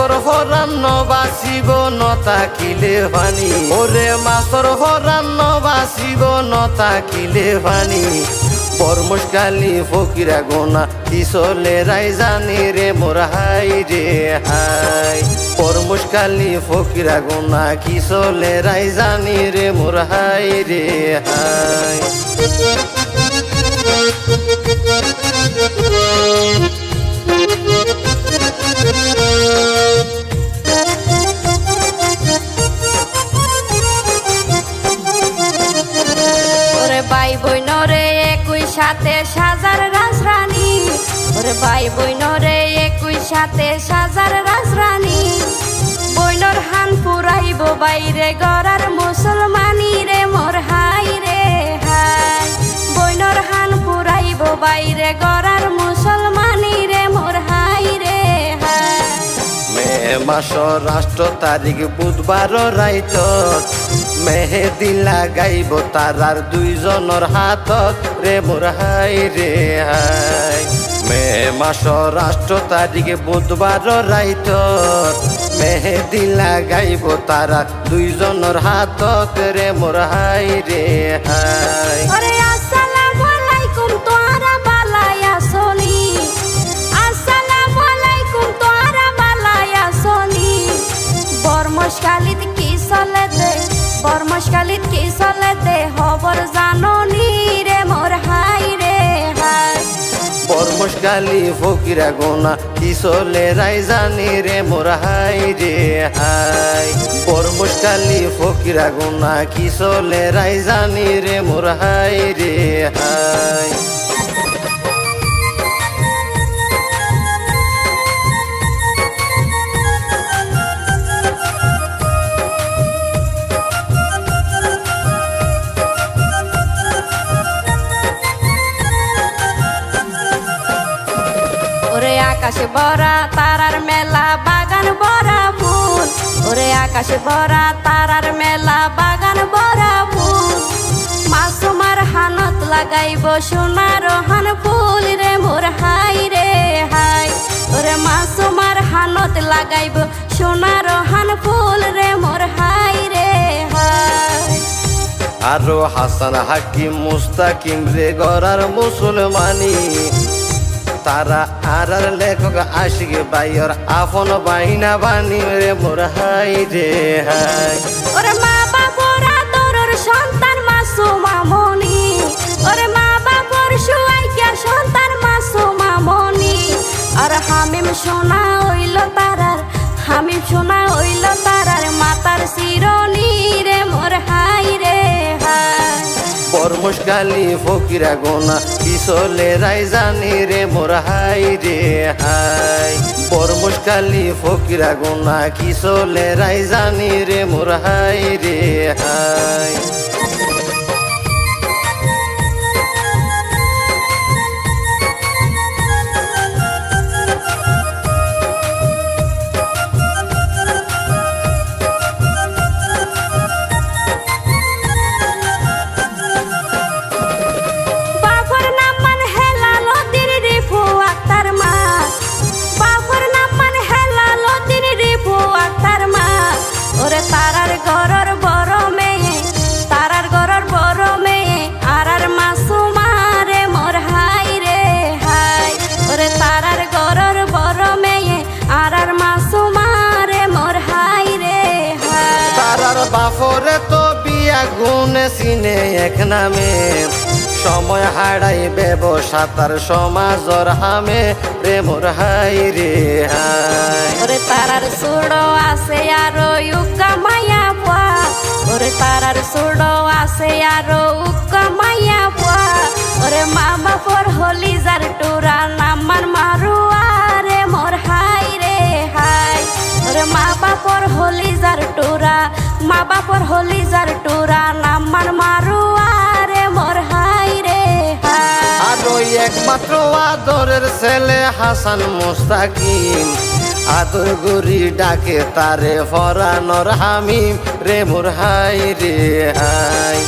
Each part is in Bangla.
মাছর হরান্ন বাসিব নতা কিলে ভানি। ওরে মাছর হরান্ন বাসিব নতা কিলে ভানি পরমশকালি ফকিরা গোনা কিসলে রাই জানি রে মোর হাই রে হাই। পরমশকালি ফকিরা গোনা কিসলে রাই জানি রে মোর হাই রে হাই। ভাই বইন রে, একই সাথে সাজার রাজরানী। ওরে ভাই বইন রে, একই সাথে সাজার রাজরানী। বইনর হান পুরাইব বাইরে গড়ার মুসলমানি রে, মোর হাই রে, হাই। বইনর হান পুরাইব বাইরে গড়ার মুসলমানি রে, মোর হাই রে, হাই। মে মাস রাষ্ট্র তারিখ বুধবার রাইত। মেহেদি লাগাইব তারার দুইজনের হাতত। রে মোর হাই, রে হাই। মে মাস রাষ্ট্র তারিখ বুধবার রাইত মেহেদি লাগাইব তারা দুইজনের হাতত। রে মোর হাই, রে হাই। ওরে আসসালামু আলাইকুম তোরা কি চলে বর্মশকালিত কি চলে দে? খবর জাননি রে মোর হাই রে হাই। ফকিরা গোনা কিসলে রাই জানি রে মোর হাই রে হাই। ফকিরা গোনা কিসলে রাই জানি রে মোর হাই রে হাই। আকাশে ভরা তারার মেলা, বাগান ভরা ফুল। ওরে আকাশে ভরা তারার মেলা, বাগান ভরা ফুল। মাসুমার হানত লাগাইব সোনার হান ফুল রে মোর হাই রে হাই। ওরে মাসুমার হানত লাগাইব সোনার হান ফুল রে মোর হাই রে হাই। আরও হাসান হাকিম, মুস্তাকিম রে গড়ার মুসলমানি। তারা আর লেখক আশিক বাইর আফন বাইনা বানি রে মোর হাই রে হাই। ওরে মা বাবরা তোর সন্তান মাসুমা মনি ওরে মা বাবর সুয়াইয়া সন্তান মাসুমা মনি আর হামিম সোনা হইল তারার, হামিম সোনা হইল তারার মাতার শিরনি রে মোর হাই রে হাই। পরমশকালি ফকিরা গোনা পিছলে রাই জানি রে, মোর হাই রে, হাই। পরমশকালি ফকিরা গোনা কিসলে রাই জানি রে, মোর হাই রে, হাই। সিনে এক নামে। সময় হারাই ব্যবসা তার সমাজর হামে। রে মোর হাই রে হাই। ওরে তারার সুড়ো আছে আরও উকা মায়া পোয়া। ওরে তারার সুড়ো আছে আরও উকা মায়া পোয়া। ওরে মামা পর হলি যার টুরা নামার মারুয়া রে মোর হাই রে হাই। ওরে মা বাপর হলি যার টুরা মা বাপর হলি যার টুরা নামার মারুয়া রে মোর হাই রে আর ওই একমাত্র আদরের ছেলে হাসান মুস্তাকিম। আদর গুরি ডাকে তারে ফরানোর হামিম, রে মোর হাই রে হাই।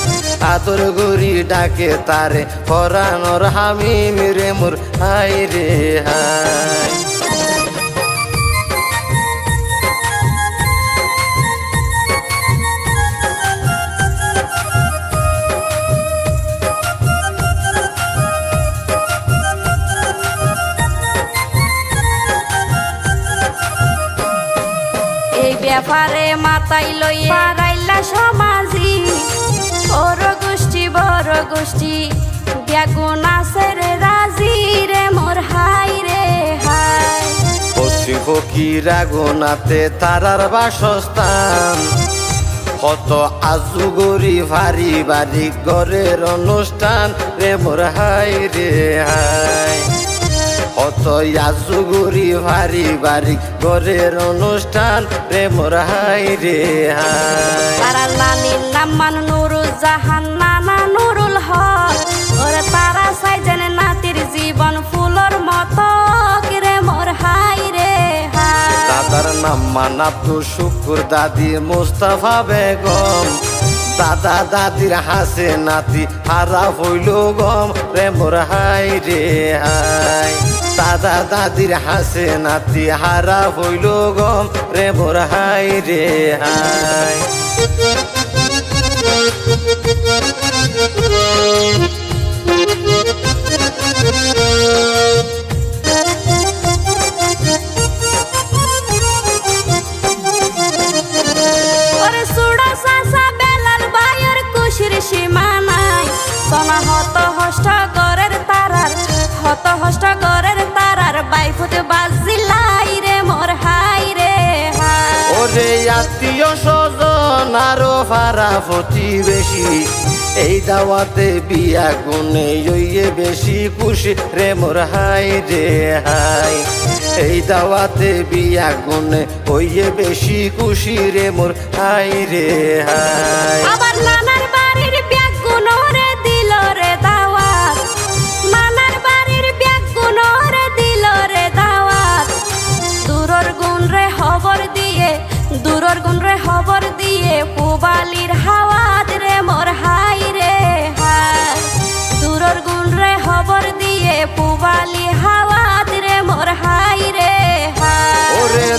আদর গুরি ডাকে তারে ফরানোর হামিম, রে মোর হাই রে হাই। মাতাই লই পারাইলা সমাজি ওর গোষ্ঠী বড় গোষ্ঠী, ব্যাগুন আছে রাজি রে, মোর হাই রে হাই। পশ্চিম ফকির আগুনাতে তারার বাসস্থান। কত আজুগরি ভারি বাড়ি, ঘরের অনুষ্ঠান রে, মোর হাই রে হাই। কত আজুগরি ভারি বাড়ি ঘরের অনুষ্ঠান রে মোর হাই রে তারা নানির নাম মান নুরুল জাহান নানা নুরুল হক। ওরে তারা চাই জানে নাতির জীবন ফুলর মতো রে মোর হাই রে দাদার নাম মানাব্দুল শুকুর দাদি মুস্তাফা বেগম। দাদা দাদির হাসে নাতি, হারা হইল গম। রে মোর হাই রে হাই। দাদা দাদির হাসে নাতি, হারা হইল গম। রে মোর হাই রে হাই। দাওয়াতে বিয়া গুনে ইয়ে বেশি খুশি রে মোর হাই রে হাই। এই দাওয়াতে বিয়া গুনে ওইয়ে বেশি খুশি রে মোর হাই রে হাই। আবার নানার বাড়ির ব্যাগ গুনোরে দিল রে দাওয়াত। নানার বাড়ির ব্যাগ গুনোরে দিল রে দাওয়াত। দূরর গুণ রে খবর দিয়ে, দূরর গুণ রে খবর দিয়ে, পুবালির হাওয়াত রে মোর হাই রে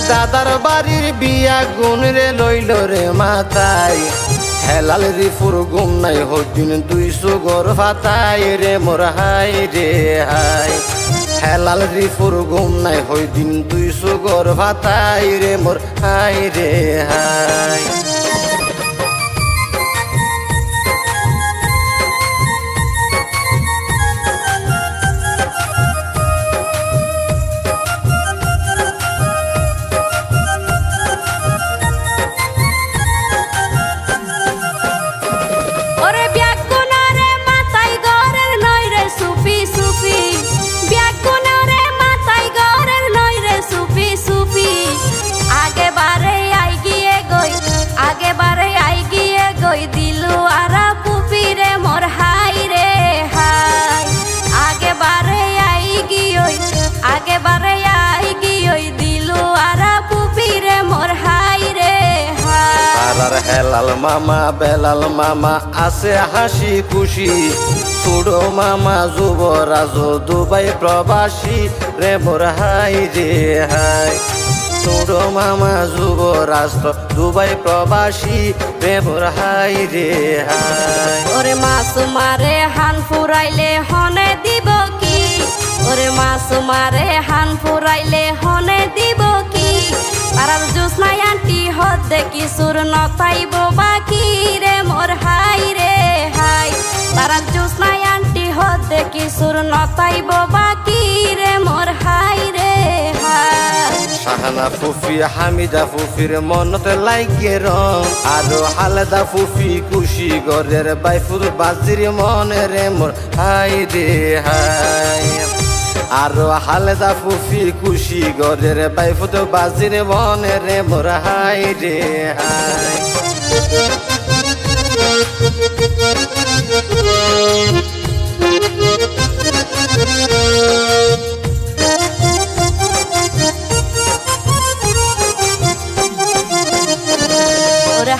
দাদার বাড়ির বিয়া গুণ রে লইল রে মাতাই। হেলাল রিফুর গুম নাই হদিন দুইশো গর ফাতাই রে মোর হাই রে হাই। হেলাল রিফুর গুম নাই হদিন দুইশো গর ফাতাই রে মোর হাই রে হাই। হেলাল মামা, বেলাল মামা, আছে হাসি খুশি। সুড়ো মামা যুবরাজ, দুবাই প্রবাসী, রে মোর হাই রে হাই। সুড়ো মামা যুবরাজ, দুবাই প্রবাসী, রে মোর হাই রে হাই। ওরে মাসুমারে হান ফুরাইলে হনে দিব কি? ওরে মাসুমারে হান ফুরাইলে হনে দিব কি পারার জোসনাই আন্টি হদ দেখি সুর নতাইব বাকি রে? মোর হাই রে, হাই। পারার জোসনাই আন্টি হদ দেখি সুর নতাইব বাকি রে? মোর হাই রে, হাই। শাহানা ফুফি, হামিদা ফুফির মনতে লাগে রং। আরও হালদা ফুফি খুশি গরের বাইফুর বাজির মনে রে, মোর হাই রে, হাই। আরও হালদা ফুফি খুশি গরের বাইফুত বাজির মনে রে, মোর হাই রে, হাই।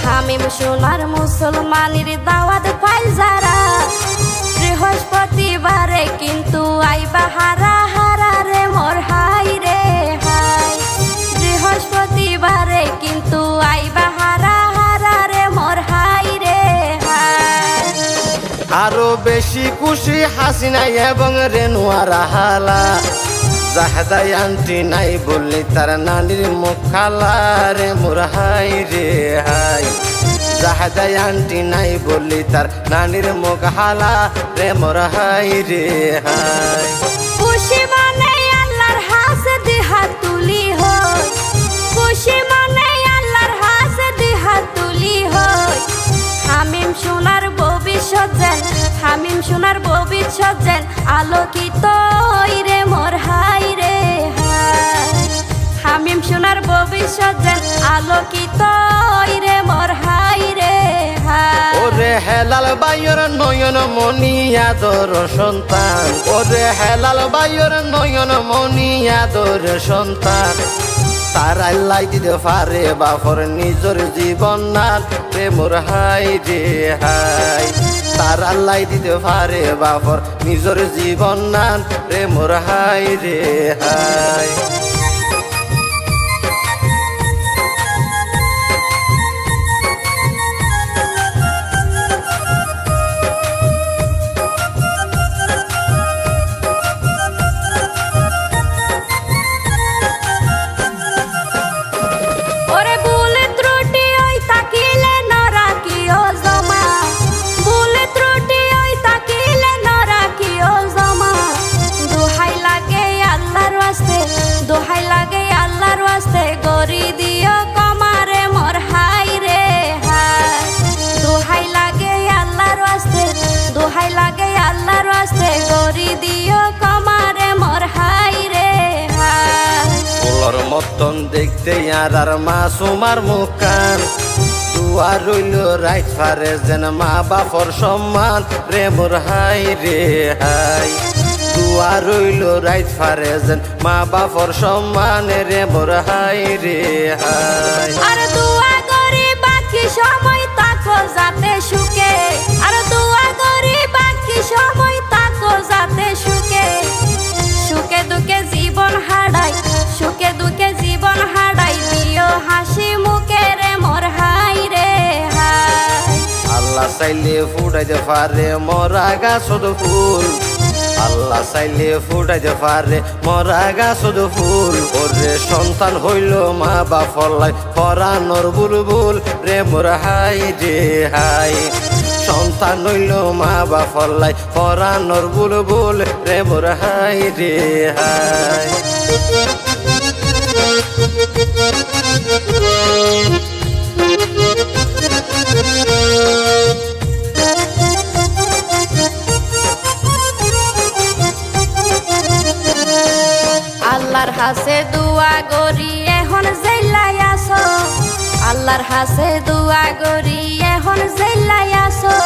হামিম সোনার মুসলমানের দাওয়াত পাইল যারা বৃহস্পতিবারে কিন্তু আইবা হারা হারা রে, মোর হাই রে, হাই। বৃহস্পতিবারে, কিন্তু আইবা হারা হারা রে, মোর হাই রে, হাই। আরও বেশি খুশি হাসিনা এবং রেনুয়া রাহালা জাহাদাই আন্টি নাই বললি তার নানির মুখ খালা রে, মোর হাই রে, হাই। জাহাদাই আন্টি নাই বললি তার নানির মুখ হালা রে মোর হাই রে হাই। খুশি মানে দিহা তুলি হই খুশি মানে আল্লাহর হাস হই হামিম সোনার ভবিষ্যৎ যেন, হামিম সোনার ভবিষ্যৎ যেন আলোকিত রে মোর হাই রে হামিম সোনার ভবিষ্যৎ যেন আলোকিত হেলাল বাইর নয়ন মনি আদর সন্তান। ওরে হেলাল বাইর নয়ন মনি আদর সন্তান। তার আল্লাই দিতে পারে বাপর নিজের জীবন না প্রেমর হাই রে হাই। তার আল্লাই দিতে পারে বাপর নিজের জীবন না প্রেমর হাই রে হাই। মতন দেখতে আর আর মাসুমার মুখান তুয়া রইল রাইট ফারে যেন মা বাপর সম্মান। রে মোর হাই রে হাই। তুয়া রইল রাইট ফারে যেন মা বাপর সম্মান। রে মোর হাই রে হাই। আর দোয়া করি বাকি সময় তাকো যাতে সুখে চাইলে ফুটাইতে পারে মরা গাছদ ফুল। আল্লাহ চাইলে ফুটাইতে পারে মরা গাছদ ফুল। ওরে সন্তান হইল মা বাপলাই পরানোর বুলবুল রে মোর হাই রে হাই। সন্তান হইল মা বাপলাই পরানোর বুলবুল রে মোর হাই রে হাই। হাসে দুয়া গরি এখন জেলাই আসো। আল্লাহর হাসে দুয়া গরি এখন জেলাই আসো।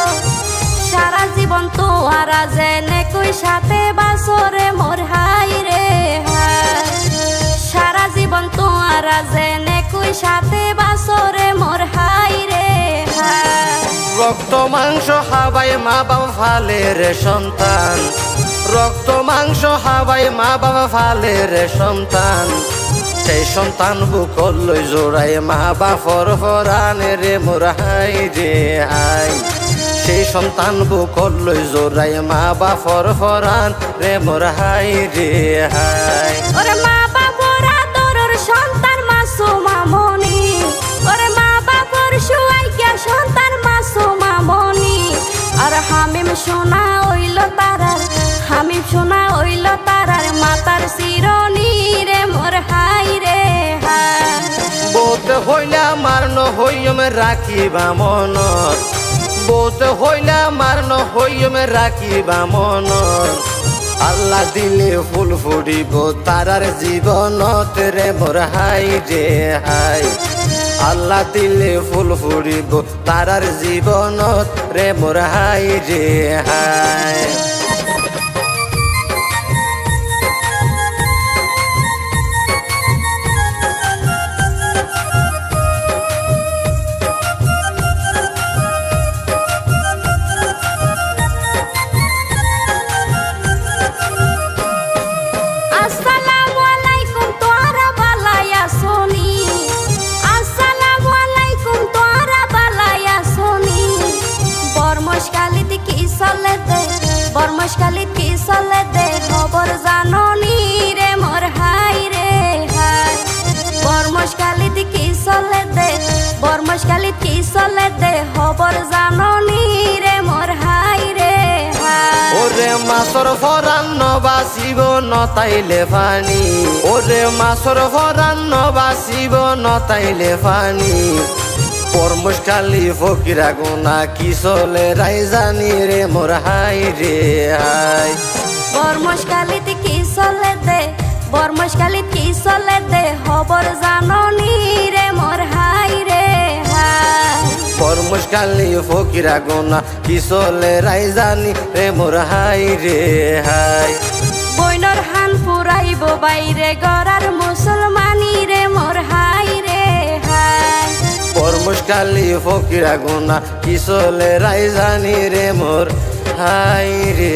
সারা জীবন তোয়ারা জেনে কই সাথে বাসরে মোর হাই রে সারা জীবন তোয়ারা জেনে কই সাথে বাসরে মোর হাই রে রক্ত, মাংস হাবাই মা বাবা ফালে রে সন্তান। হাবাই মা বাবা ফালে রে সন্তান। সেই সন্তান বুকল লই জোড়াই মা বাপর ফরানে রে মোরাই রে আই সেই সন্তান বুকল লই জোড়াই মা বাপর ফরান রে মোরাই রে হাই। সন্তান মা সন্তান আর হামিম সোনা ওইল তারার, হামিম সোনা ওইল তারার, মাতার শিরনি রে মোর হাই রে বোত হইলা মারন হইম রাখিবা মনত বোত হইলা মারন হইম রাখিবা মনত আল্লাহ দিলে ফুল ফুটিব তারার জীবনত রে মোর হাই রে হাই। আল্লাহ দিলে ফুল ফুরিব তারার জীবনত রে মোর হাই রে হাই মোর জাননি রে মোর হাই রে ওরে মাছর ফরান বাসিব নতাইলে পানি ওরে মাছর ফরান বাসিব নতাইলে পানি পরমশকালি ফকিরা গুনা কি চলে রাই জানি রে মোর হাই রে হাই। পরমশকালিতে কি চলে দে পরমশকালিতে কি চলে দে খবর পরমশকালি ফকিরা গোনা কি চলে রাই জানি রে মোর হাই রে হাই? বইনর হান ফুরাইব বাইরে গড়ার মুসলমানি রে মোর হাই রে হাই। পরমশকালি ফকিরা গোনা কি চলে রাই জানি রে মোর হাই রে